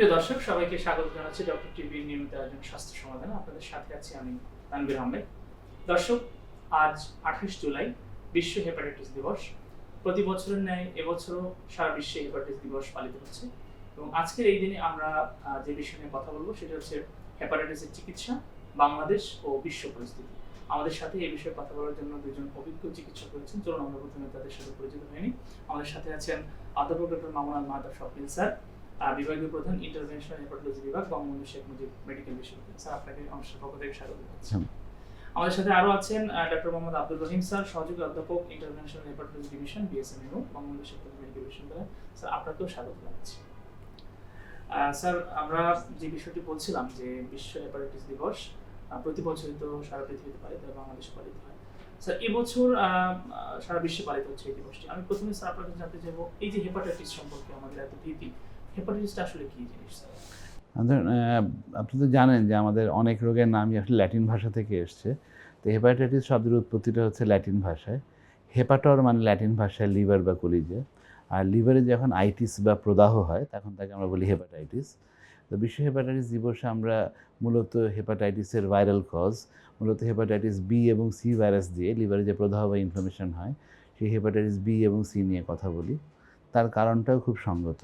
প্রিয় দর্শক, সবাইকে স্বাগত জানাচ্ছি ডক্টর টিভির নিয়মিত আয়োজন স্বাস্থ্য সমাধান। আপনাদের সাথে আছি আমি তানবির আহমেদ। দর্শক, আজ আঠাশ জুলাই, বিশ্ব হেপাটাইটিস দিবস। প্রতি বছরের ন্যায় এবছরও সারা বিশ্বে হেপাটাইটিস দিবস পালিত হচ্ছে এবং আজকের এই দিনে আমরা যে বিষয় নিয়ে কথা বলব সেটা হচ্ছে হেপাটাইটিসের চিকিৎসা, বাংলাদেশ ও বিশ্ব পরিস্থিতি। আমাদের সাথে এই বিষয়ে কথা বলার জন্য দুজন অভিজ্ঞ চিকিৎসক রয়েছেন। চলুন আমরা প্রথমে তাদের সাথে পরিচিত হয়নি আমাদের সাথে আছেন অধ্যাপক ডক্টর মামুন আল মাহাতাব শপিল স্যার বিভাগীয় প্রধান ইন্টারভেনশনাল হেপাটোলজি বিভাগ বঙ্গবন্ধু শেখ মুজিব মেডিকেল বিশ্ববিদ্যালয়। স্যার আপনাকে অনুষ্ঠানের পক্ষ থেকে স্বাগত জানাচ্ছি। আমাদের সাথে আরও আছেন ডক্টর মোহাম্মদ আব্দুল রহিম স্যার সহযোগী অধ্যাপক interventional hepatology division BSMU Bangabandhu Sheikh Mujib medical বিশ্ববিদ্যালয়। স্যার আপনাকেও স্বাগত জানাচ্ছি। স্যার আমরা যে বিষয়টি বলছিলাম যে বিশ্ব হেপাটাইটিস দিবস প্রতি বছরই তো সারা পৃথিবীতে পালিত হয় বাংলাদেশে পালিত হয়। স্যার এবছর সারা বিশ্বে পালিত হচ্ছে এই দিবসটি। আমি প্রথমে স্যার আপনার কাছে জানতে চাইব এই যে হেপাটাইটিস সম্পর্কে আমাদের এত ভীতি হেপাটাইটিসটা আসলে জিনিস আপনি তো জানেন যে আমাদের অনেক রোগের নামই আসলে ল্যাটিন ভাষা থেকে এসছে। তো হেপাটাইটিস শব্দের উৎপত্তিটা হচ্ছে ল্যাটিন ভাষায়। হেপাটর মানে ল্যাটিন ভাষায় লিভার বা কলিজে। আর লিভারে যখন আইটিস বা প্রদাহ হয়, তখন তাকে আমরা বলি হেপাটাইটিস তো বিশ্ব হেপাটাইটিস দিবসে আমরা মূলত হেপাটাইটিসের ভাইরাল কজ মূলত হেপাটাইটিস বি এবং সি ভাইরাস দিয়ে লিভারে যে প্রদাহ বা ইনফ্লামেশন হয়, সেই হেপাটাইটিস বি এবং সি নিয়ে কথা বলি। তার কারণটাও খুব সঙ্গত।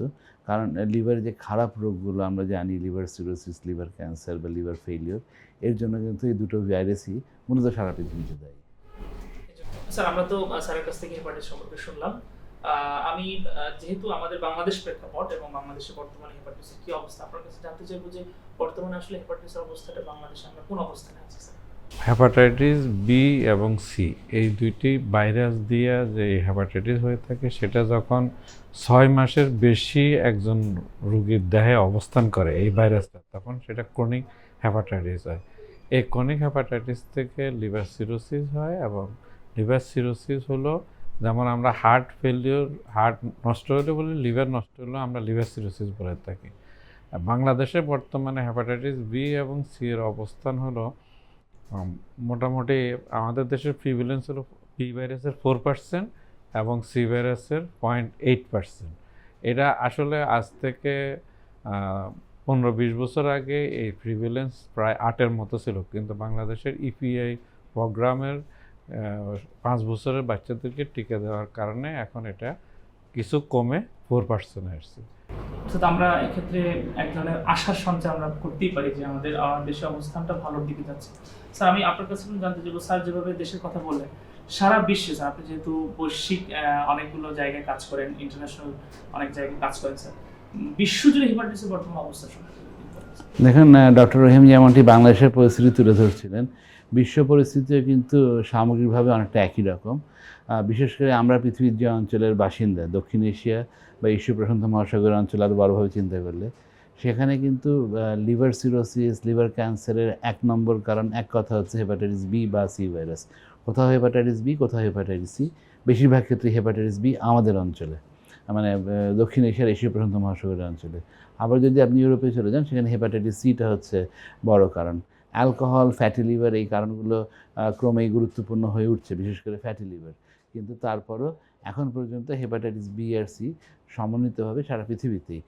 কারণ লিভারে যে খারাপ রোগগুলো আমরা জানি, লিভার সিরোসিস, লিভার ক্যান্সার বা লিভার ফেলিওর এর জন্য কিন্তু এই দুটো ভাইরাসই মূলত সারা পৃথিবীতে দায়ী। স্যার, আমরা তো স্যারের কাছ থেকে হেপাটাইটিস সম্পর্কে শুনলাম। আমি যেহেতু আমাদের বাংলাদেশ প্রেক্ষাপট এবং বাংলাদেশে বর্তমানে হেপাটাইটিসের কি অবস্থা, আপনার কাছে জানতে চাইব যে বর্তমানে আসলে হেপাটাইটিসের অবস্থাটা বাংলাদেশে আমরা কোন অবস্থানে আছি, স্যার? হ্যাপাটাইটিস বি এবং সি এই দুইটি ভাইরাস দিয়ে যে হ্যাপাটাইটিস হয়ে থাকে, সেটা যখন ছয় মাসের বেশি একজন রুগীর দেহে অবস্থান করে এই ভাইরাসটা তখন সেটা ক্রনিক হ্যাপাটাইটিস হয়। এই ক্রনিক হ্যাপাটাইটিস থেকে লিভার সিরোসিস হয় এবং লিভার সিরোসিস হলো, যেমন আমরা হার্ট ফেলিওর হার্ট নষ্ট হলে বলি লিভার নষ্ট হলেও আমরা লিভার সিরোসিস বলে থাকি। বাংলাদেশে বর্তমানে হ্যাপাটাইটিস বি এবং সি এর অবস্থান হলো মোটামুটি আমাদের দেশের প্রিভিলেন্স হলো পি ভাইরাসের ফোর পার্সেন্ট এবং সি ভাইরাসের পয়েন্ট এইট পার্সেন্ট এটা আসলে আজ থেকে পনেরো বিশ বছর আগে এই প্রিভিলেন্স প্রায় আটের মতো ছিল। কিন্তু বাংলাদেশের ইপিআই প্রোগ্রামের পাঁচ বছরের বাচ্চাদেরকে টিকা দেওয়ার কারণে এখন এটা কিছু কমে ফোর পার্সেন্ট আসছে। আমরা এক্ষেত্রে এক ধরনের আশার সঞ্চার আমরা করতেই পারি যে আমাদের দেশের অবস্থানটা ভালোর দিকে যাচ্ছে। স্যার আমি আপনার কাছে জানতে চাইব, স্যার যেভাবে দেশের কথা বললেন, সারা বিশ্বে, স্যার আপনি যেহেতু বৈশ্বিক অনেকগুলো জায়গায় কাজ করেন ইন্টারন্যাশনাল অনেক জায়গায় কাজ করেন, স্যার বিশ্বজুড়ে হেপাটাইটিসের বর্তমান অবস্থা। দেখুন ডক্টর রহিম যেমনটি বাংলাদেশের পরিস্থিতি তুলে ধরছিলেন, বিশ্ব পরিস্থিতিও কিন্তু সামগ্রিকভাবে অনেকটা একই রকম বিশেষ করে আমরা পৃথিবীর যে অঞ্চলের বাসিন্দা, দক্ষিণ এশিয়া বা এশীয় প্রশান্ত মহাসাগরের অঞ্চল আরও বড়োভাবে চিন্তা করলে সেখানে কিন্তু লিভার সিরোসিস, লিভার ক্যান্সারের এক নম্বর কারণ, এক কথা হচ্ছে হেপাটাইটিস বি বা সি ভাইরাস। কোথাও হেপাটাইটিস বি, কোথাও হেপাটাইটিস সি। বেশিরভাগ ক্ষেত্রে হেপাটাইটিস বি আমাদের অঞ্চলে মানে দক্ষিণ এশিয়ার এশীয় প্রশান্ত মহাসাগরের অঞ্চলে। আবার যদি আপনি ইউরোপে চলে যান, সেখানে হেপাটাইটিস সিটা হচ্ছে বড় কারণ। অ্যালকোহল, ফ্যাটি লিভার এই কারণগুলো ক্রমেই গুরুত্বপূর্ণ হয়ে উঠছে, বিশেষ করে ফ্যাটি লিভার। কিন্তু তারপরও এখন পর্যন্ত হেপাটাইটিস বি আর সি সমন্বিতভাবে সারা পৃথিবীতেই।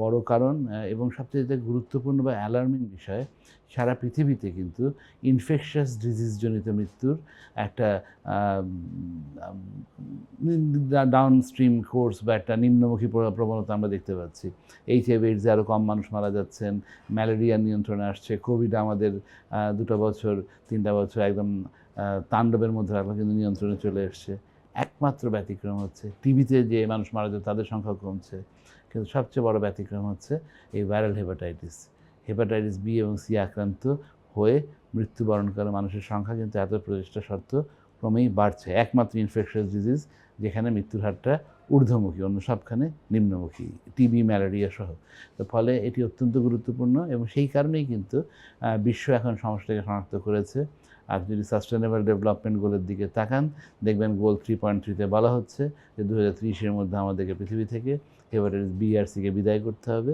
বড় কারণ এবং সবচেয়ে গুরুত্বপূর্ণ বা অ্যালার্মিং বিষয়, সারা পৃথিবীতে কিন্তু ইনফেকশাস ডিজিজজনিত মৃত্যুর একটা ডাউন স্ট্রিম কোর্স বা একটা নিম্নমুখী প্রবণতা আমরা দেখতে পাচ্ছি। এইচ আইভি এইডসে আরও কম মানুষ মারা যাচ্ছেন, ম্যালেরিয়া নিয়ন্ত্রণে আসছে কোভিড আমাদের দুটো বছর, তিনটা বছর একদম তাণ্ডবের মধ্যে রাখল কিন্তু নিয়ন্ত্রণে চলে এসছে। একমাত্র ব্যতিক্রম হচ্ছে। টিভিতে যে মানুষ মারা যায় তাদের সংখ্যা কমছে, কিন্তু সবচেয়ে বড় ব্যতিক্রম হচ্ছে এই ভাইরাল হেপাটাইটিস। হেপাটাইটিস বি এবং সি আক্রান্ত হয়ে মৃত্যুবরণ করা মানুষের সংখ্যা, কিন্তু এত প্রচেষ্টা সত্ত্বেও ক্রমেই বাড়ছে। একমাত্র ইনফেকশাস ডিজিজ যেখানে মৃত্যুর হারটা ঊর্ধ্বমুখী, অন্য সবখানে নিম্নমুখী টিবি ম্যালেরিয়া সহ। তো ফলে এটি অত্যন্ত গুরুত্বপূর্ণ এবং সেই কারণেই কিন্তু বিশ্ব এখন সমস্যাটাকে শনাক্ত করেছে। আর যদি সাস্টেনেবল ডেভেলপমেন্ট গোলের দিকে তাকান, দেখবেন গোল থ্রি পয়েন্ট থ্রিতে বলা হচ্ছে যে দু হাজার মধ্যে আমাদেরকে পৃথিবী থেকে হেপাটাইটিস বি আর সিকে বিদায় করতে হবে।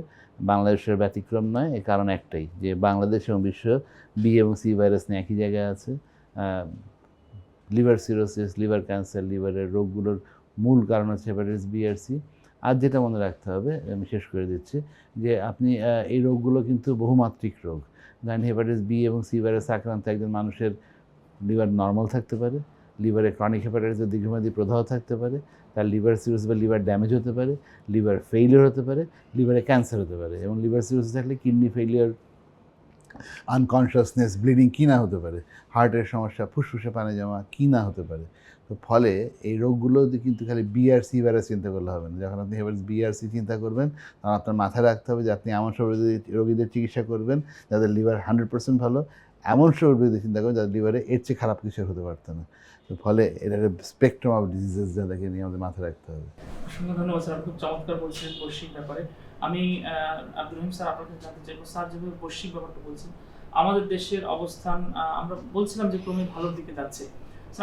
বাংলাদেশের ব্যতিক্রম নয়, এ কারণ একটাই যে বাংলাদেশ এবং বিশ্ব বি এবং সি ভাইরাস নিয়ে একই জায়গায় আছে। লিভার সিরোসিস লিভার ক্যান্সার লিভারের রোগগুলোর মূল কারণ হচ্ছে হেপাটাইটিস বি আর সি আর যেটা মনে রাখতে হবে, আমি শেষ করে দিচ্ছি যে আপনি এই রোগগুলো কিন্তু বহুমাত্রিক রোগ। ধরেন হেপাটাইটিস বি এবং সি ভাইরাস আক্রান্ত একজন মানুষের লিভার নর্মাল থাকতে পারে লিভারে ক্রনিক হেপাটাইটিসের দীর্ঘমেয়াদী প্রদাহ থাকতে পারে, তার লিভার সিরোসিস বা লিভার ড্যামেজ হতে পারে লিভার ফেইলিয়ার হতে পারে লিভারে ক্যান্সার হতে পারে এবং লিভার সিরোসিস থাকলে কিডনি ফেইলিওর আনকনশাসনেস ব্লিডিং কী না হতে পারে হার্টের সমস্যা, ফুসফুসে পানি জমা কী না হতে পারে। তো ফলে এই রোগগুলো কিন্তু খালি বিআরসি ভাইরাস চিন্তা করলে হবে না। যখন আপনি হেপাটাইটিস বিআরসি চিন্তা করবেন, তখন আপনার মাথায় রাখতে হবে যে আপনি এমন সব রোগীদের- চিকিৎসা করবেন, যাদের লিভার হান্ড্রেড পার্সেন্ট ভালো, এমন সব রোগীদের চিন্তা করবেন, যাদের লিভারে এর চেয়ে খারাপ কিছু হতে পারতো না। তো ফলে এটা একটা স্পেকট্রাম অফ ডিজিজেস যাদেরকে নিয়ে আমাদের মাথায় রাখতে হবে। অসংখ্য ধন্যবাদ স্যার, খুব চমৎকার বলছিলেন বৈশ্বিক ব্যাপারে। আমি আব্দুল রহিম স্যার আপনার কাছে জানতে চাইব, স্যার যেভাবে বৈশ্বিক ব্যাপারটা বলছেন, আমাদের দেশের অবস্থান আমরা বলছিলাম যে ক্রমে ভালোর দিকে যাচ্ছে।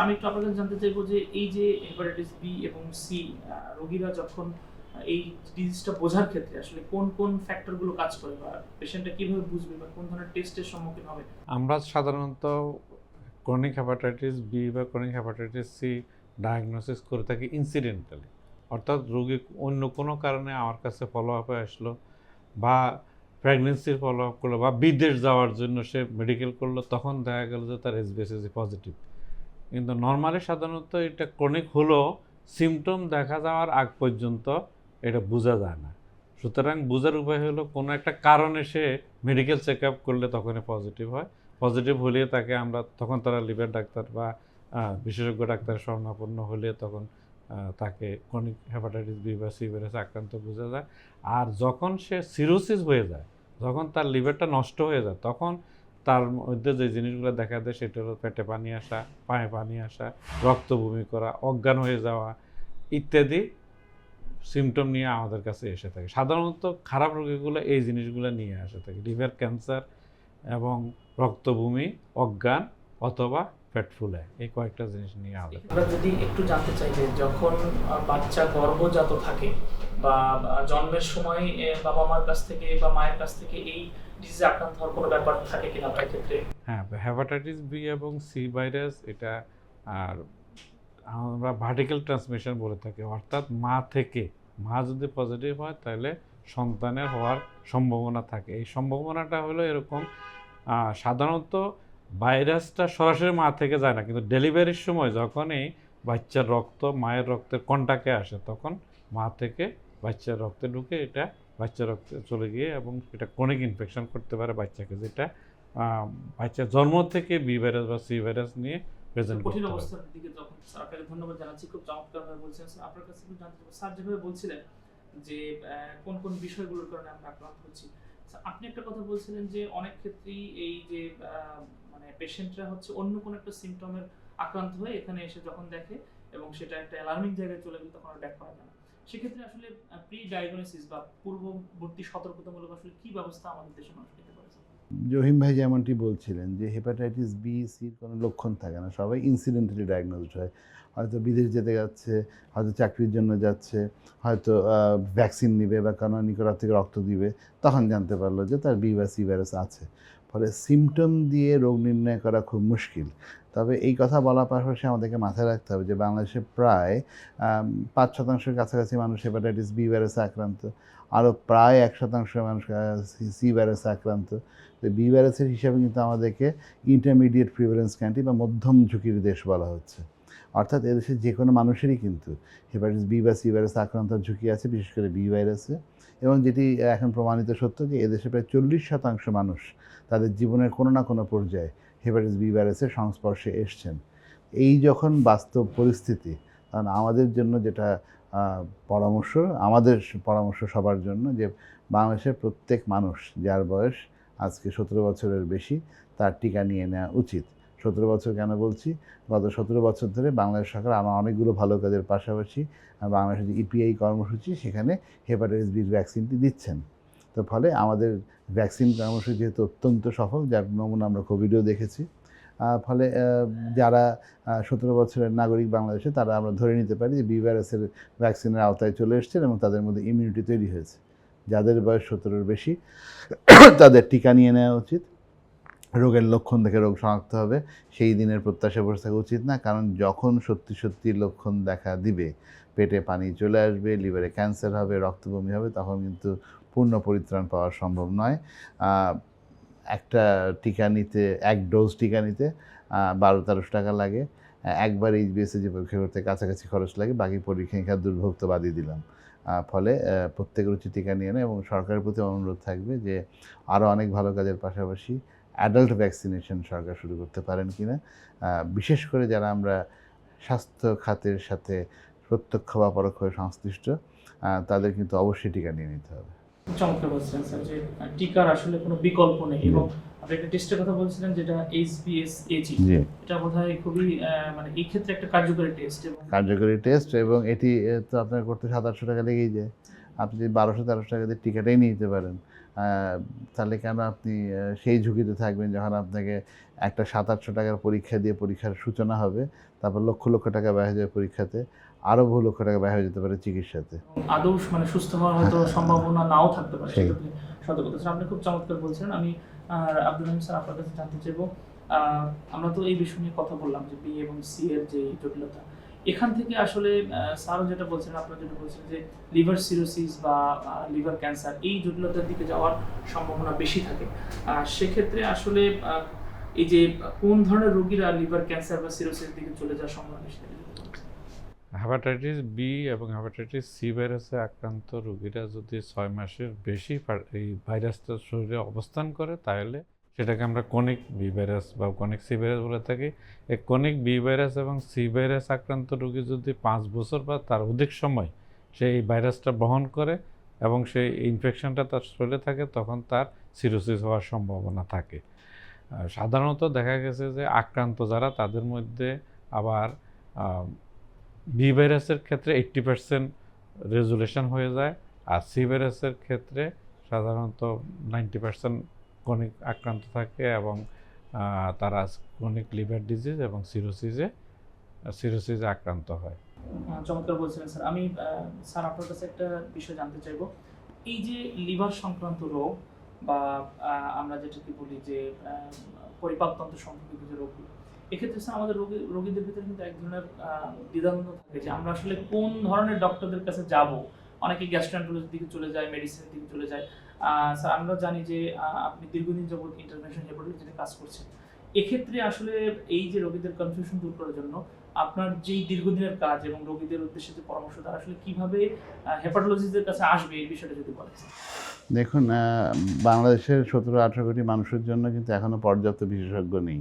আমি একটু আপনার জানতে চাইব যে এই যে হেপাটাইটিস বি এবং সি রোগীরা যখন এই ডিজিজটা বোঝার ক্ষেত্রে আসলে কোন কোন ফ্যাক্টরগুলো কাজ করে বা পেশেন্টটা কীভাবে বুঝবে বা কোন ধরনের টেস্টের সম্মুখীন হবে? আমরা সাধারণত ক্রনিক হেপাটাইটিস বি বা ক্রনিক হেপাটাইটিস সি ডায়াগনোসিস করে থাকি ইনসিডেন্টালি অর্থাৎ রোগী অন্য কোনো কারণে আমার কাছে ফলো আপে আসলো বা প্রেগনেন্সির ফলো আপ করল বা বিদেশ যাওয়ার জন্য সে মেডিকেল করল, তখন দেখা গেল যে তার এসবিএসএসি পজিটিভ কিন্তু নর্মালি সাধারণত এটা ক্রনিক হলেও সিমটম দেখা যাওয়ার আগ পর্যন্ত এটা বোঝা যায় না। সুতরাং বোঝার উপায় হলো কোনো একটা কারণে সে মেডিকেল চেক আপ করলে তখনই পজিটিভ হয়। পজিটিভ হলে তাকে আমরা, তখন তারা লিভার ডাক্তার বা বিশেষজ্ঞ ডাক্তার শরণাপন্ন হলে তখন তাকে ক্রনিক হেপাটাইটিস বি বা সি আক্রান্ত বোঝা যায়। আর যখন সে সিরোসিস হয়ে যায়, যখন তার লিভারটা নষ্ট হয়ে যায়, তখন তার মধ্যে যে জিনিসগুলো দেখা দেয় সেটা হলো পেটে পানি আসা, পায়ে পানি আসা রক্ত বমি করা, অজ্ঞান হয়ে যাওয়া ইত্যাদি সিমটম নিয়ে আমাদের কাছে এসে থাকে। সাধারণত খারাপ রোগীগুলো এই জিনিসগুলো নিয়ে আসে থাকে। লিভার ক্যান্সার এবং রক্তভূমি অজ্ঞান অথবা পেট ফুলে, এই কয়েকটা জিনিস নিয়ে আমাদের আমরা যদি একটু জানতে চাই যে যখন বাচ্চা গর্ভজাত থাকে বা জন্মের সময় বাবা মার কাছ থেকে বা মায়ের কাছ থেকে এই ডিজিজে আক্রান্ত হওয়ার কোনো ব্যাপার থাকে কিনা তার ক্ষেত্রে? হ্যাঁ হেপাটাইটিস বি এবং সি ভাইরাস এটা আর আমরা ভার্টিক্যাল ট্রান্সমিশন বলে থাকি, অর্থাৎ মা থেকে, মা যদি পজিটিভ হয় তাহলে সন্তানের হওয়ার সম্ভাবনা থাকে। এই সম্ভাবনাটা হলো এরকম সাধারণত ভাইরাসটা সরাসরি মা থেকে যায় না, কিন্তু ডেলিভারির সময় যখন এই বাচ্চার রক্ত, মায়ের রক্তের কন্টাকে আসে, তখন মা থেকে বাচ্চার রক্তে ঢুকে এটা বাচ্চার রক্তে চলে গিয়ে এবং এটা ক্রনিক ইনফেকশন করতে পারে বাচ্চাকে যেটা বাচ্চা জন্ম থেকে বি ভাইরাস বা সি ভাইরাস নিয়ে প্রেজেন্ট কঠিন অবস্থার দিকে যখন আপনাকে ধন্যবাদ জানাচ্ছি খুব বলছেন। স্যার আপনার কাছে একটু জানতে স্যার যেভাবে বলছিলেন যে কোন কোন বিষয়গুলোর কারণে আমরা আক্রান্ত হচ্ছি। আপনি একটা কথা বলছিলেন যে অনেক ক্ষেত্রেই এই যে মানে পেশেন্টরা হচ্ছে অন্য কোনো একটা সিমটমের আক্রান্ত হয়ে এখানে এসে যখন দেখে এবং সেটা একটা অ্যালার্মিং জায়গায় চলে গেলে তখন আর ব্যাক করা যায় না। সেক্ষেত্রে আসলে প্রি ডায়াগনোসিস বা পূর্ববর্তী সতর্কতামূলক আসলে কি ব্যবস্থা আমাদের দেশে মানুষ নিতে পারে জহিম ভাই যেমনটি বলছিলেন যে হেপাটাইটিস বি সির কোনো লক্ষণ থাকে না। সবাই ইনসিডেন্টালি ডায়াগনোজড হয়। হয়তো বিদেশ যেতে যাচ্ছে, হয়তো চাকরির জন্য যাচ্ছে, হয়তো ভ্যাকসিন নিবে বা কারণ নিকটার থেকে রক্ত দিবে, তখন জানতে পারল যে তার বি বা সি ভাইরাস আছে। ফলে সিমটম দিয়ে রোগ নির্ণয় করা খুব মুশকিল। তবে এই কথা বলার পাশাপাশি আমাদেরকে মাথায় রাখতে হবে যে বাংলাদেশে প্রায় পাঁচ শতাংশের কাছাকাছি মানুষ হেপাটাইটিস বি ভাইরাসে আক্রান্ত। আরও প্রায় এক শতাংশ মানুষ সি ভাইরাসে আক্রান্ত। তো বি ভাইরাসের হিসাবে কিন্তু আমাদেরকে ইন্টারমিডিয়েট প্রিভারেন্স কান্ট্রি বা মধ্যম ঝুঁকির দেশ বলা হচ্ছে। অর্থাৎ এদেশের যে কোনো মানুষেরই কিন্তু হেপাটাইটিস বি বা সি ভাইরাসে আক্রান্তের ঝুঁকি আছে, বিশেষ করে বি ভাইরাসে এবং যেটি এখন প্রমাণিত সত্য যে এদেশে প্রায় চল্লিশ শতাংশ মানুষ তাদের জীবনের কোনো না কোনো পর্যায়ে হেপাটাইটিস বি ভাইরাসের সংস্পর্শে এসছেন। এই যখন বাস্তব পরিস্থিতি তখন আমাদের জন্য যেটা পরামর্শ, আমাদের পরামর্শ সবার জন্য যে বাংলাদেশের প্রত্যেক মানুষ যার বয়স আজকে সতেরো বছরের বেশি, তার টিকা নিয়ে নেওয়া উচিত। সতেরো বছর কেন বলছি? গত সতেরো বছর ধরে বাংলাদেশ সরকার আমার অনেকগুলো ভালো কাজের পাশাপাশি বাংলাদেশের যে ইপিআই কর্মসূচি, সেখানে হেপাটাইটিস বির ভ্যাকসিনটি দিচ্ছেন। তো ফলে আমাদের ভ্যাকসিন কর্মসূচি যেহেতু অত্যন্ত সফল, যার নমুনা আমরা কোভিডেও দেখেছি। ফলে যারা সতেরো বছরের নাগরিক বাংলাদেশে, তারা আমরা ধরে নিতে পারি যে বি ভাইরাসের ভ্যাকসিনের আওতায় চলে এসছেন এবং তাদের মধ্যে ইমিউনিটি তৈরি হয়েছে। যাদের বয়স সতেরোর বেশি, তাদের টিকা নিয়ে নেওয়া উচিত। রোগের লক্ষণ দেখে রোগ শনাক্ত হবে, সেই দিনের প্রত্যাশা বসে থাকা উচিত না। কারণ যখন সত্যি সত্যি লক্ষণ দেখা দিবে, পেটে পানি চলে আসবে লিভারে ক্যান্সার হবে, রক্তবমি হবে, তখন কিন্তু পূর্ণ পরিত্রাণ পাওয়া সম্ভব নয়। একটা টিকা নিতে এক ডোজ টিকা নিতে বারো তেরোশো টাকা লাগে। একবার যে পরীক্ষা করতে কাছাকাছি খরচ লাগে বাকি পরীক্ষা নিরীক্ষা দুর্ভোগ তো বাদই দিলাম ফলে প্রত্যেকের উচিত টিকা নিয়ে নেয় এবং সরকারের প্রতি অনুরোধ থাকবে যে আরও অনেক ভালো কাজের পাশাপাশি অ্যাডাল্ট ভ্যাকসিনেশন সরকার শুরু করতে পারেন কিনা। আহ, বিশেষ করে যারা আমরা স্বাস্থ্য খাতের সাথে প্রত্যক্ষ বা পরোক্ষভাবে সংশ্লিষ্ট তাদের কিন্তু অবশ্যই টিকা নিয়ে নিতে হবে। চমৎকার বলছিলেন স্যার যে টিকার আসলে কোনো বিকল্প নেই এবং আপনি একটা টেস্টের কথা বলছিলেন যেটা এইচবিএস এজি এটা বোধহয় খুবই মানে এই ক্ষেত্রে একটা কার্যকরী টেস্ট এবং কার্যকরী টেস্ট এবং এটি তো আপনার করতে সাত আটশো টাকা লেগেই যায়। আপনি যদি বারোশো তেরোশো টাকা দিয়ে টিকাটাই নিয়ে নিতে পারেন তাহলে কেন আপনি সেই ঝুঁকিতে থাকবেন যখন আপনাকে একটা সাত আটশো টাকার পরীক্ষা দিয়ে পরীক্ষার সূচনা হবে তারপর লক্ষ লক্ষ টাকা ব্যয় হয়ে যাবে পরীক্ষাতে। আরও বহু লক্ষ টাকা ব্যয় হয়ে যেতে পারে চিকিৎসাতে। আদৌ মানে সুস্থ হওয়ার হয়তো সম্ভাবনা নাও থাকতে পারে। সেক্ষেত্রে সতর্কতা। স্যার আপনি খুব চমৎকার বলছিলেন। আমি আব্দুল হামিদ স্যার আপনার কাছে জানতে চাইব আমরা তো এই বিষয় নিয়ে কথা বললাম যে বি এবং সি এর যে জটিলতা। এখান থেকে আসলে আহ, স্যারও যেটা বলছেন আপনারা যেটা বলছিলেন যে লিভার সিরোসিস বা লিভার ক্যান্সার এই জটিলতার দিকে যাওয়ার সম্ভাবনা বেশি থাকে। সেক্ষেত্রে আসলে এই যে কোন ধরনের রোগীরা লিভার ক্যান্সার বা সিরোসিস দিকে চলে যাওয়ার সম্ভাবনা বেশি থাকে? হ্যাপাটাইটিস বি এবং হ্যাপাটাইটিস সি ভাইরাসে আক্রান্ত রোগীরা যদি ছয় মাসের বেশি এই ভাইরাসটা শরীরে অবস্থান করে, তাহলে সেটাকে আমরা কনিক বি ভাইরাস বা কনিক সি ভাইরাস বলে থাকি। এই কনিক বি ভাইরাস এবং সি ভাইরাস আক্রান্ত রোগী যদি পাঁচ বছর বা তার অধিক সময় সে এই ভাইরাসটা বহন করে এবং সেই ইনফেকশনটা তার শরীরে থাকে, তখন তার সিরোসিস হওয়ার সম্ভাবনা থাকে। সাধারণত দেখা গেছে যে আক্রান্ত যারা, তাদের মধ্যে আবার বি ভাইরাসের ক্ষেত্রে এইট্টি পার্সেন্ট রেজুলেশন হয়ে যায়, আর সি ভাইরাসের ক্ষেত্রে সাধারণত নাইনটি পার্সেন্ট কনিক আক্রান্ত থাকে এবং তারা কনিক লিভার ডিজিজ এবং সিরোসিসে সিরোসিসে আক্রান্ত হয়। চমৎকার বলছিলেন স্যার। আমি স্যার, আপনার কাছে একটা বিষয় জানতে চাইব। এই যে লিভার সংক্রান্ত রোগ বা আমরা যেটাকে বলি যে পরিপাকতন্ত্র সম্পর্কিত যে রোগগুলো এক্ষেত্রে স্যার আমাদের রোগী, রোগীদের ভিতরে কিন্তু এক ধরনের দ্বিধাদ্বন্দ্ব থাকে যে আমরা আসলে কোন ধরনের ডক্টরদের কাছে যাব? অনেকে গ্যাস্ট্রান্টোলজির দিকে চলে যায় মেডিসিনের দিকে চলে যায়। স্যার আমরা জানি যে আপনি দীর্ঘদিন যাবত ইন্টারভেনশন হেপাটোলজিতে কাজ করছেন। এক্ষেত্রে আসলে এই যে রোগীদের কনফিউশন দূর করার জন্য আপনার যেই দীর্ঘদিনের কাজ এবং রোগীদের উদ্দেশ্যে যে পরামর্শ, তারা আসলে কীভাবে হেপাটোলজিস্টদের কাছে আসবে, এই বিষয়টা যদি বলেন। দেখুন বাংলাদেশের সতেরো আঠারো কোটি মানুষের জন্য কিন্তু এখনও পর্যাপ্ত বিশেষজ্ঞ নেই।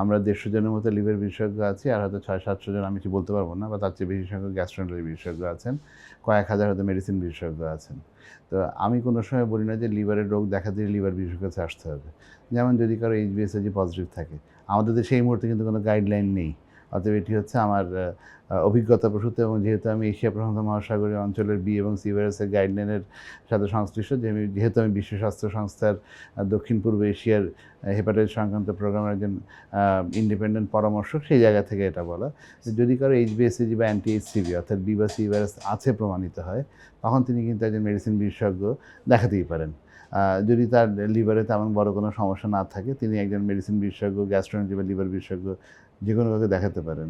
আমরা দেড়শো জনের মতো লিভার বিশেষজ্ঞ আছি, আর হয়তো ছয় সাতশো জন, আমি কিছু বলতে পারব না, বা তার চেয়ে বেশি সংখ্যক গ্যাস্ট্রোন্টারি বিশেষজ্ঞ আছেন, কয়েক হাজার হয়তো মেডিসিন বিশেষজ্ঞ আছেন। তো আমি কোনো সময় বলি না যে লিভারের রোগ দেখা দিলে লিভার বিশেষজ্ঞ কাছে আসতে হবে। যেমন যদি কারও এইচবিএসএজি পজিটিভ থাকে, আমাদের দেশে এই মুহূর্তে কিন্তু কোনো গাইডলাইন নেই। অতএব এটি হচ্ছে আমার অভিজ্ঞতা প্রসূত এবং যেহেতু আমি এশিয়া প্রশান্ত মহাসাগরীয় অঞ্চলের বি এবং সি ভাইরাসের গাইডলাইনের সাথে সংশ্লিষ্ট, যে আমি, যেহেতু আমি বিশ্ব স্বাস্থ্য সংস্থার দক্ষিণ পূর্ব এশিয়ার হেপাটাইটিস সংক্রান্ত প্রোগ্রামের একজন ইন্ডিপেন্ডেন্ট পরামর্শক, সেই জায়গা থেকে এটা বলা। যদি কারও এইচবিএসসিজি বা অ্যান্টি এইচসিভি অর্থাৎ বি বা সি ভাইরাস আছে প্রমাণিত হয়, তখন তিনি কিন্তু একজন মেডিসিন বিশেষজ্ঞ দেখাতেই পারেন। যদি তার লিভারে তেমন বড় কোনো সমস্যা না থাকে, তিনি একজন মেডিসিন বিশেষজ্ঞ গ্যাস্ট্রোলজি বা লিভার বিশেষজ্ঞ যে কোনো কাউকে দেখাতে পারেন।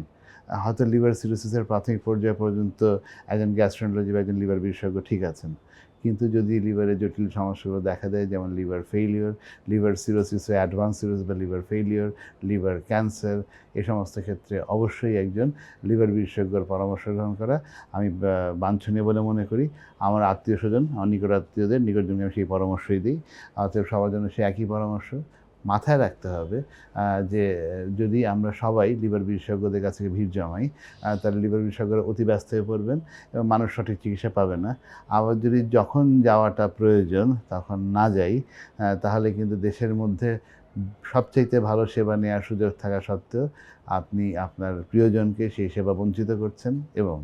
হয়তো লিভার সিরোসিসের প্রাথমিক পর্যায় পর্যন্ত একজন গ্যাস্ট্রোলজি বা একজন লিভার বিশেষজ্ঞ ঠিক আছেন। কিন্তু যদি লিভারের জটিল সমস্যাগুলো দেখা দেয়, যেমন liver failure liver cirrhosis advance cirrhosis বা লিভার ফেইলিওর লিভার ক্যান্সার এ সমস্ত ক্ষেত্রে অবশ্যই একজন লিভার বিশেষজ্ঞর পরামর্শ গ্রহণ করা আমি বাঞ্ছনীয় বলে মনে করি। আমার আত্মীয় স্বজন, আমার নিকট আত্মীয়দের নিকটজনকে আমি সেই পরামর্শই দিই অতএব সবার জন্য সে একই পরামর্শ। মাথায় রাখতে হবে যে যদি আমরা সবাই লিভার বিশেষজ্ঞদের কাছে ভিড় জমাই তাহলে লিভার বিশেষজ্ঞরা অতি ব্যস্ত হয়ে পড়বেন এবং মানুষ সঠিক চিকিৎসা পাবে না। আবার যদি যখন যাওয়াটা প্রয়োজন তখন না যাই তাহলে কিন্তু দেশের মধ্যে সবচাইতে ভালো সেবা নেওয়ার সুযোগ থাকা সত্ত্বেও আপনি আপনার প্রিয়জনকে সেই সেবা বঞ্চিত করছেন এবং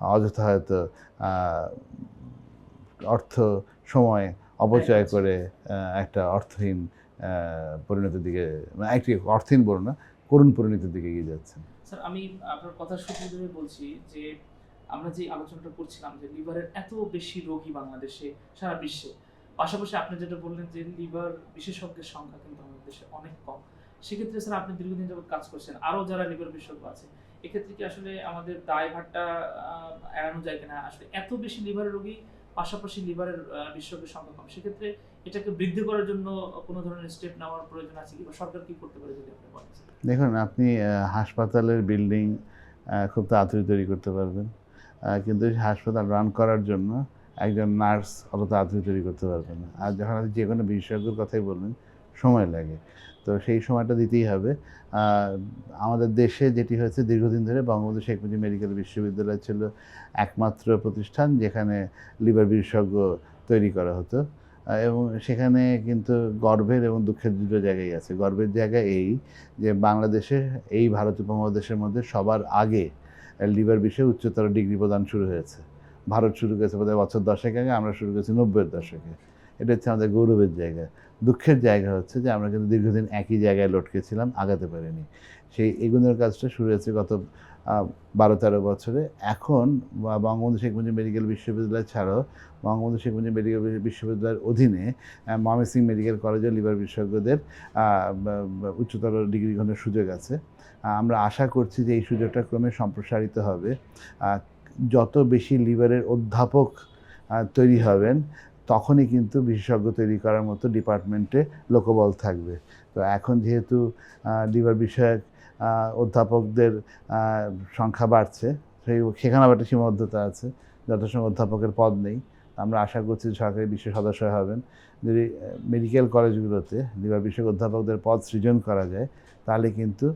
অযথা হয়তো অর্থ সময় অপচয় করে একটা অর্থহীন পরিণতির দিকে মানে একটি অর্থহীন বলুন না করুণ পরিণতির দিকে এগিয়ে যাচ্ছেন। স্যার, আমি আপনার কথা সূত্র ধরে বলছি যে, আমরা যে আলোচনাটা করছিলাম যে লিভারের এত বেশি রোগী বাংলাদেশে, সারা বিশ্বে, পাশাপাশি আপনি যেটা বললেন যে লিভার বিশেষজ্ঞের সংখ্যা কিন্তু আমাদের দেশে অনেক কম। সেক্ষেত্রে স্যার, আপনি দীর্ঘদিন যাবত কাজ করছেন, আরও যারা লিভার বিশেষজ্ঞ আছে, এক্ষেত্রে কি আসলে আমাদের দায়ভারটা এড়ানো যায় কিনা? আসলে এত বেশি লিভারের রোগী পাশাপাশি লিভারের বিশেষজ্ঞের সংখ্যা কম। সেক্ষেত্রে এটাকে বৃদ্ধি করার জন্য কোনো ধরনের স্টেপ নেওয়ার প্রয়োজন আছে কি বা সরকার কি করতে পারে যদি আপনি বলেন? দেখুন, আপনি হাসপাতালের বিল্ডিং খুব তাড়াতাড়ি তৈরি করতে পারবেন। কিন্তু হাসপাতাল রান করার জন্য একজন নার্স অত তাড়াতাড়ি তৈরি করতে পারবে না। আর যখন আপনি যে কোনো বিশেষজ্ঞের কথাই বলবেন, সময় লাগে। তো সেই সময়টা দিতেই হবে। আমাদের দেশে যেটি হয়েছে দীর্ঘদিন ধরে বঙ্গবন্ধু শেখ মুজিব মেডিকেল বিশ্ববিদ্যালয় ছিল একমাত্র প্রতিষ্ঠান যেখানে লিভার বিশেষজ্ঞ তৈরি করা হতো। এবং সেখানে কিন্তু গর্বের এবং দুঃখের দুটো জায়গায় আছে। গর্বের জায়গা এই যে বাংলাদেশে, এই ভারত উপমহাদেশের মধ্যে সবার আগে লিভার বিষয়ে উচ্চতর ডিগ্রি প্রদান শুরু হয়েছে। ভারত শুরু করেছে বোধহয় বছর দশেক আগে, আমরা শুরু করেছি নব্বইয়ের দশকে। এটা হচ্ছে আমাদের গৌরবের জায়গা। দুঃখের জায়গা হচ্ছে যে আমরা কিন্তু দীর্ঘদিন একই জায়গায় লটকে ছিলাম আগাতে পারিনি। সেই এগুলোর কাজটা শুরু হয়েছে গত বারো তেরো বছরে। এখন বঙ্গবন্ধু শেখ মুজিব মেডিকেল বিশ্ববিদ্যালয় ছাড়াও বঙ্গবন্ধু শেখ মুজিব মেডিকেল বিশ্ববিদ্যালয়ের অধীনে ময়মনসিংহ মেডিকেল কলেজে লিভার বিশেষজ্ঞদের উচ্চতর ডিগ্রি গ্রহণের সুযোগ আছে। আমরা আশা করছি যে এই সুযোগটা ক্রমে সম্প্রসারিত হবে। যত বেশি লিভারের অধ্যাপক তৈরি হবেন তখনই কিন্তু বিশেষজ্ঞ তৈরি করার মতো ডিপার্টমেন্টে লোকবল থাকবে। তো এখন যেহেতু লিভার বিষয়ক অধ্যাপকদের সংখ্যা বাড়ছে, সেই সেখানে আবার একটা সীমাবদ্ধতা আছে যথেষ্ট অধ্যাপকের পদ নেই। আমরা আশা করছি সরকারি বিশ্ব সদস্য হবেন। যদি মেডিকেল কলেজগুলোতে লিভার বিষয়ক অধ্যাপকদের পদ সৃজন করা যায়, তাহলে কিন্তু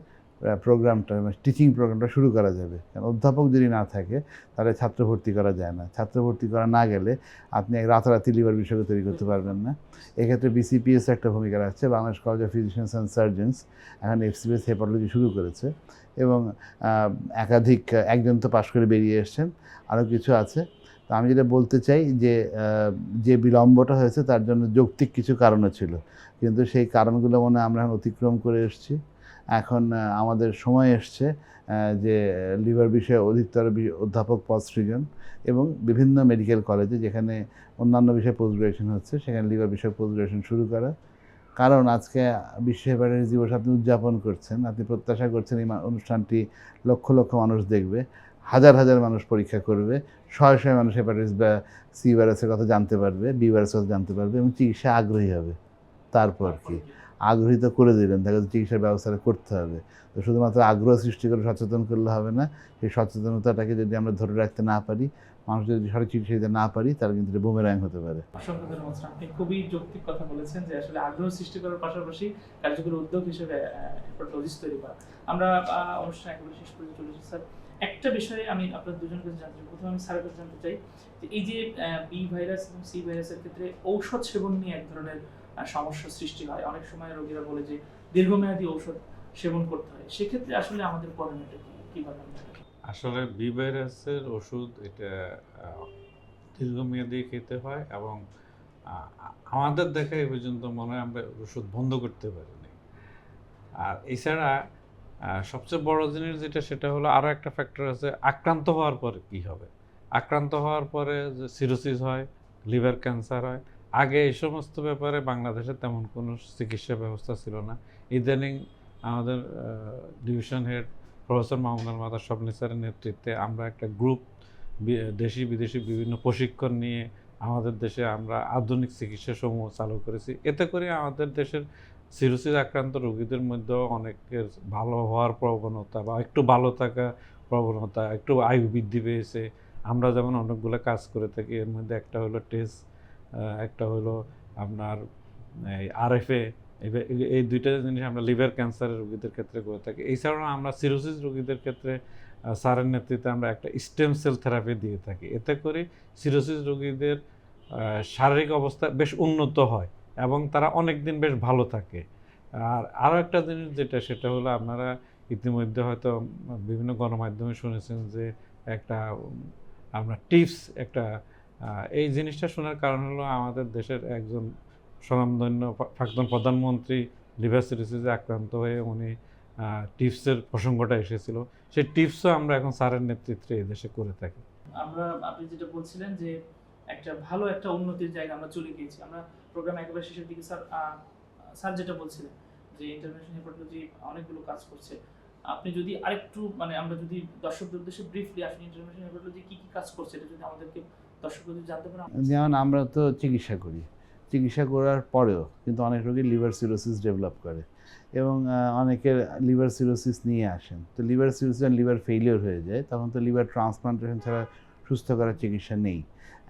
প্রোগ্রামটা টিচিং প্রোগ্রামটা শুরু করা যাবে। কারণ অধ্যাপক যদি না থাকে, তাহলে ছাত্র ভর্তি করা যায় না। ছাত্র ভর্তি করা না গেলে আপনি রাতারাতি লিভার বিষয়কে তৈরি করতে পারবেন না। এক্ষেত্রে বিসিপিএস একটা ভূমিকা রাখছে Bangladesh college of physicians and surgeons এখন এফসিপিএস হেপাটোলজি শুরু করেছে এবং একাধিক, একজন তো পাশ করে বেরিয়ে এসছেন, আরও কিছু আছে। তো আমি যেটা বলতে চাই যে যে বিলম্বটা হয়েছে তার জন্য যৌক্তিক কিছু কারণও ছিল। কিন্তু সেই কারণগুলো মনে আমরা এখন অতিক্রম করে এসেছি। এখন আমাদের সময় এসছে যে লিভার বিষয়ে অধিকতর অধ্যাপক পদ সৃজন এবং বিভিন্ন মেডিকেল কলেজে যেখানে অন্যান্য বিষয়ে পোস্ট গ্রাজুয়েশন হচ্ছে, সেখানে লিভার বিষয়ে পোস্ট গ্রাজুয়েশন শুরু করা। কারণ আজকে বিশ্ব হেপাটাইটিস দিবস আপনি উদযাপন করছেন, আপনি প্রত্যাশা করছেন এই অনুষ্ঠানটি লক্ষ লক্ষ মানুষ দেখবে, হাজার হাজার মানুষ পরীক্ষা করবে, শয়ে শয়ে মানুষ হেপাটাইটিস বা সি ভাইরাসের কথা জানতে পারবে, বি ভাইরাসের কথা জানতে পারবে এবং চিকিৎসা আগ্রহী হবে। তারপর কি? আগ্রহী তো করে দিলেন তাকে চিকিৎসার ব্যবস্থাটা করতে হবে। তো শুধুমাত্র আগ্রহ সৃষ্টি করে সচেতন করলে হবে না। সেই সচেতনতাটাকে যদি আমরা ধরে রাখতে না পারি, মানুষ যদি সঠিক চিকিৎসা দিতে না পারি, তাহলে কিন্তু হতে পারে। খুবই যৌক্তিক কথা বলেছেন যে আসলে আগ্রহ সৃষ্টি করার পাশাপাশি কার্যকরী উদ্যোগ হিসেবে তৈরি করা। আমরা অনুষ্ঠান একেবারে শেষ স্যার। একটা বিষয়ে আমি আপনার দুজনকে জানতে চাই, প্রথমে আমি স্যারের কাছে জানতে চাই যে এই যে বি ভাইরাস এবং সি ভাইরাসের ক্ষেত্রে ঔষধ সেবন নিয়ে এক ধরনের সমস্যার সৃষ্টি হয়। অনেক সময় রোগীরা বলে যে, দীর্ঘমেয়াদী ঔষধ সেবন করতে হয়। সেক্ষেত্রে আসলে আমাদের করণীয়টা কি? কীভাবে আসলে বি ভাইরাসের ওষুধ এটা দীর্ঘমেয়াদী খেতে হয় এবং আমাদের দেখা এই পর্যন্ত মনে হয় আমরা ওষুধ বন্ধ করতে পারিনি। আর এছাড়া সবচেয়ে বড় জিনিস যেটা, সেটা হলো আরও একটা ফ্যাক্টর আছে, আক্রান্ত হওয়ার পরে কি হবে? আক্রান্ত হওয়ার পরে যে সিরোসিস হয় লিভার ক্যান্সার হয় আগে এই সমস্ত ব্যাপারে বাংলাদেশে তেমন কোনো চিকিৎসা ব্যবস্থা ছিল না। ইদানিং আমাদের ডিভিশন হেড প্রফেসর মাহমুদ মাদার স্বপ্নি স্যারের নেতৃত্বে আমরা একটা গ্রুপ দেশি বিদেশি বিভিন্ন প্রশিক্ষণ নিয়ে আমাদের দেশে আমরা আধুনিক চিকিৎসা সমূহ চালু করেছি। এতে করে আমাদের দেশের সিরোসিস আক্রান্ত রোগীদের মধ্যেও অনেকের ভালো হওয়ার প্রবণতা বা একটু ভালো থাকা প্রবণতা, একটু আয়ু বৃদ্ধি পেয়েছে। আমরা যেমন অনেকগুলো কাজ করে থাকি, এর মধ্যে একটা হলো টেস্ট একটা হলো আপনার এই আরএফএ এই দুইটা জিনিস আমরা লিভার ক্যান্সারের রোগীদের ক্ষেত্রে করে থাকি। এছাড়াও আমরা সিরোসিস রোগীদের ক্ষেত্রে আহ, স্যারের নেতৃত্বে আমরা একটা স্টেম সেল থেরাপি দিয়ে থাকি। এতে করে সিরোসিস রোগীদের শারীরিক অবস্থা বেশ উন্নত হয় এবং তারা অনেক দিন বেশ ভালো থাকে। আর আরও একটা জিনিস যেটা সেটা হলো আপনারা ইতিমধ্যে হয়তো বিভিন্ন গণমাধ্যমে শুনেছেন যে একটা আমরা টিপস একটা এই জিনিসটা শোনার কারণ হলো আমাদের দেশের একজন স্বনামধন্য প্রাক্তন প্রধানমন্ত্রী লিভার সিরিসিসে আক্রান্ত হয়ে উনি টিপসের প্রসঙ্গটা এসেছিল। সেই টিপসও আমরা এখন স্যারের নেতৃত্বে দেশে করে থাকি। আমরা, আপনি যেটা বলছিলেন যে একটা ভালো একটা উন্নতির জায়গা আমরা চলে গিয়েছি। আমরা প্রোগ্রাম একেবারে শেষের দিকে স্যার স্যার যেটা বলছিলেন যে ইন্টারন্যাশনাল হেপাটোলজি অনেকগুলো কাজ করছে। আপনি যদি আরেকটু মানে আমরা যদি দর্শকদের উদ্দেশ্যে ব্রিফলি আসলে ইন্টারন্যাশনাল হেপাটোলজি কি কি কাজ করছে, এটা যদি আমাদেরকে যেমন আমরা তো চিকিৎসা করি। চিকিৎসা করার পরেও কিন্তু অনেক রোগী লিভার সিরোসিস ডেভেলপ করে এবং অনেকের লিভার সিরোসিস নিয়ে আসেন। তো লিভার সিরোসিস লিভার ফেলিওর হয়ে যায়, তখন তো লিভার ট্রান্সপ্লান্টেশন ছাড়া সুস্থ করার চিকিৎসা নেই।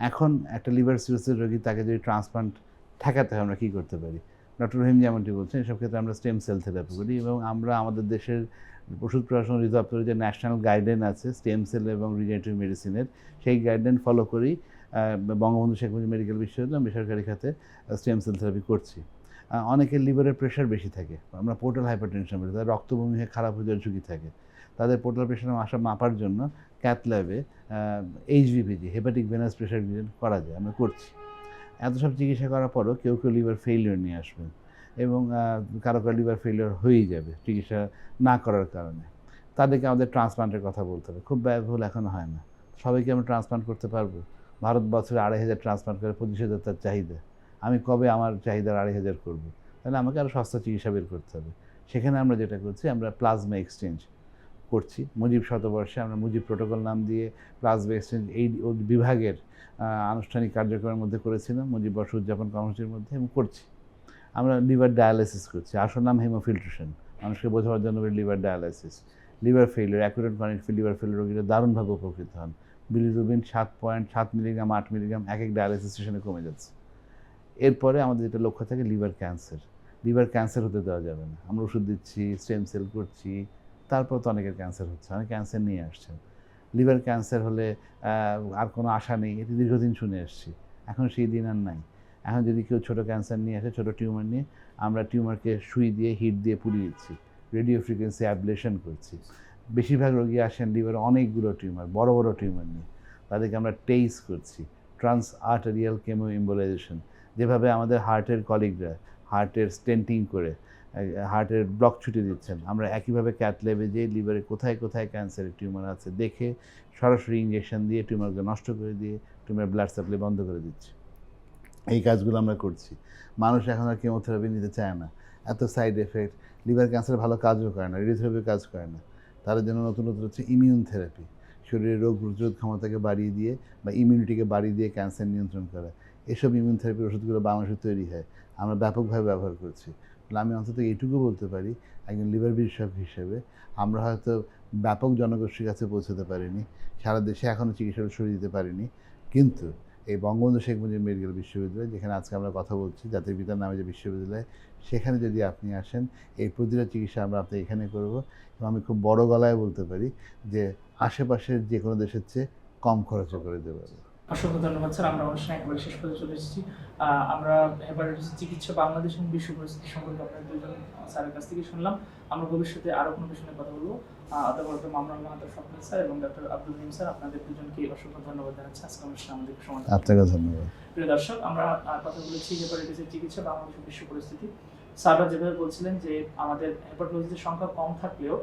এখন একটা লিভার সিরোসিস রোগী তাকে যদি ট্রান্সপ্লান্ট ঠেকাতে হয়, আমরা কী করতে পারি? ডক্টর রহিম যেমনটি বলছেন এসব ক্ষেত্রে আমরা স্টেম সেল থেরাপি করি এবং আমরা আমাদের দেশের ওষুধ প্রশাসন অধিদপ্তরের যে ন্যাশনাল গাইডলাইন আছে স্টেম সেল এবং রিজেনেটিভ মেডিসিনের সেই guideline follow uh, Bangabandhu Sheikh Mujib medical বিশ্ববিদ্যালয় বেসরকারি খাতে স্টেম সেল থেরাপি করছি। অনেকের লিভারের প্রেশার বেশি থাকে। আমরা পোর্টাল হাইপারটেনশন বলি তাদের রক্তভূমি হয়ে খারাপ হয়ে যাওয়ার ঝুঁকি থাকে। তাদের পোর্টাল প্রেশার আসা মাপার জন্য ক্যাথ ল্যাবে এইচভিপিজি হেপাটিক ভেনাস প্রেশার করা যায় আমরা করছি। এত সব চিকিৎসা করার পরও কেউ কেউ লিভার ফেলিওর নিয়ে আসবেন এবং কারও কারও লিভার ফেলিওর হয়েই যাবে চিকিৎসা না করার কারণে। তাদেরকে আমাদের ট্রান্সপ্লান্টের কথা বলতে হবে। খুব ব্যয়বহুল এখনও হয় না। সবাইকে আমরা ট্রান্সপ্লান্ট করতে পারব। ভারত বছরে আড়াই হাজার ট্রান্সপ্লান্ট করে পঁচিশ হাজার তার চাহিদা। আমি কবে আমার চাহিদার আড়াই হাজার করব? তাহলে আমাকে আরও সস্তা চিকিৎসা বের করতে হবে। সেখানে আমরা যেটা করছি, আমরা প্লাজমা এক্সচেঞ্জ করছি। মুজিব শতবর্ষে আমরা মুজিব প্রোটোকল নাম দিয়ে প্লাজমা এক্সচেঞ্জ এই বিভাগের আনুষ্ঠানিক কার্যক্রমের মধ্যে করেছিলাম, মুজিব বর্ষ উদযাপন কর্মসূচির মধ্যে এবং করছি। আমরা লিভার ডায়ালাইসিস করছি। আসল নাম হেমোফিল্ট্রেশন। মানুষকে বোঝাবার জন্য liver dialysis. Liver failure acute chronic liver failure রোগীরা দারুণভাবে উপকৃত হন। বিলিরুবিন সাত পয়েন্ট সাত মিলিগ্রাম, আট মিলিগ্রাম এক এক ডায়ালাইসিস স্টেশনে কমে যাচ্ছে। এরপরে আমাদের যেটা লক্ষ্য থাকে লিভার ক্যান্সার। লিভার ক্যান্সার হতে দেওয়া যাবে না। আমরা ওষুধ দিচ্ছি, স্টেম সেল করছি তারপর তো অনেকের ক্যান্সার হচ্ছে, অনেক ক্যান্সার নিয়ে আসছেন লিভার ক্যান্সার হলে আর কোনো আশা নেই, এটি দীর্ঘদিন শুনে এসেছি। এখন সেই দিন আর নাই। এখন যদি কেউ ছোটো ক্যান্সার নিয়ে আসে, ছোটো টিউমার নিয়ে, আমরা টিউমারকে সুই দিয়ে হিট দিয়ে পুড়িয়ে দিচ্ছি। রেডিও ফ্রিকোয়েন্সি অ্যাবলেশন করছি। বেশিরভাগ রোগী আসেন লিভারে অনেকগুলো টিউমার বড় বড় টিউমার নিয়ে। তাদেরকে আমরা টেইস করছি। ট্রান্স আর্টারিয়াল কেমো ইম্বোলাইজেশন যেভাবে আমাদের হার্টের কলিগরা হার্টের স্টেন্টিং করে হার্টের ব্লক ছুটে দিচ্ছেন। আমরা একইভাবে ক্যাথ ল্যাবে যে লিভারে কোথায় কোথায় ক্যান্সারের টিউমার আছে দেখে সরাসরি ইঞ্জেকশন দিয়ে টিউমারকে নষ্ট করে দিয়ে টিউমার ব্লাড সাপ্লাই বন্ধ করে দিচ্ছি। এই কাজগুলো আমরা করছি। মানুষ এখন আর কেমোথেরাপি নিতে চায় না। এত সাইড এফেক্ট। লিভার ক্যান্সার ভালো কাজও করে না রেডিওথেরাপি কাজ করে না। তার জন্য নতুন নতুন হচ্ছে ইমিউন থেরাপি। শরীরের রোগ প্রতিরোধ ক্ষমতাকে বাড়িয়ে দিয়ে বা ইমিউনিটিকে বাড়িয়ে দিয়ে ক্যান্সার নিয়ন্ত্রণ করা। এসব ইমিউন থেরাপির ওষুধগুলো বাংলাদেশে তৈরি হয়। আমরা ব্যাপকভাবে ব্যবহার করছি। তাহলে আমি অন্তত এইটুকু বলতে পারি, একজন লিভার বিশেষজ্ঞ হিসেবে। আমরা হয়তো ব্যাপক জনগোষ্ঠীর কাছে পৌঁছতে পারিনি, সারা দেশে এখনও চিকিৎসা সরিয়ে দিতে পারিনি। কিন্তু এই বঙ্গবন্ধু শেখ মুজিব মেডিকেল বিশ্ববিদ্যালয়, যেখানে আজকে আমরা কথা বলছি, জাতির পিতার নামে যে বিশ্ববিদ্যালয়, সেখানে যদি আপনি আসেন, এই প্রতিটা চিকিৎসা আমরা আপনি এখানে করব। এবং আমি খুব বড় গলায় বলতে পারি যে আশেপাশের যে কোনো দেশের চেয়ে কম খরচে করে দেবো অসংখ্য ধন্যবাদ স্যার। আমরা অনুষ্ঠানে একেবারে শেষ পর্যন্ত চলে এসেছি। আমরা হেপাটাইটিস চিকিৎসা বাংলাদেশ এবং বিশ্ব পরিস্থিতি সম্পর্কে আপনাদের দুজন স্যারের কাছ থেকে শুনলাম। আমরা ভবিষ্যতে আরও কোনো বিষয় কথা বলব। অধ্যাপক মামলাল মাহাতো স্বপ্ন স্যার এবং ডক্টর আব্দুল রহিম স্যার আপনাদের দুজনকে অসংখ্য ধন্যবাদ জানাচ্ছি। আজকে অনুষ্ঠানে আমাদেরকে সময় আপনাকে ধন্যবাদ। প্রিয় দর্শক আমরা কথা বলেছি হেপাটাইটিসের চিকিৎসা বাংলাদেশ বিশ্ব পরিস্থিতি। স্যাররা যেভাবে বলছিলেন যে আমাদের হেপাটোলজির সংখ্যা কম থাকলেও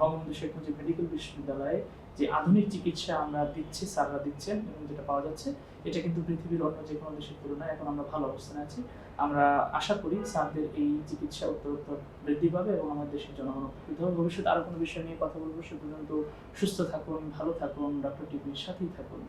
বঙ্গবন্ধু শেখ মুজিব মেডিকেল বিশ্ববিদ্যালয়ে যে আধুনিক চিকিৎসা আমরা দিচ্ছি, স্যাররা দিচ্ছেন এবং যেটা পাওয়া যাচ্ছে, এটা কিন্তু পৃথিবীর অন্য যে কোনো দেশের তুলনায় এখন আমরা ভালো অবস্থানে আছি। আমরা আশা করি স্যারদের এই চিকিৎসা উত্তরোত্তর বৃদ্ধি পাবে এবং আমাদের দেশের জনগণ উপকৃত হবে। ভবিষ্যতে আরও কোনো বিষয় নিয়ে কথা বলব, সে পর্যন্ত সুস্থ থাকুন, ভালো থাকুন, ডক্টর টিভির সাথেই থাকুন।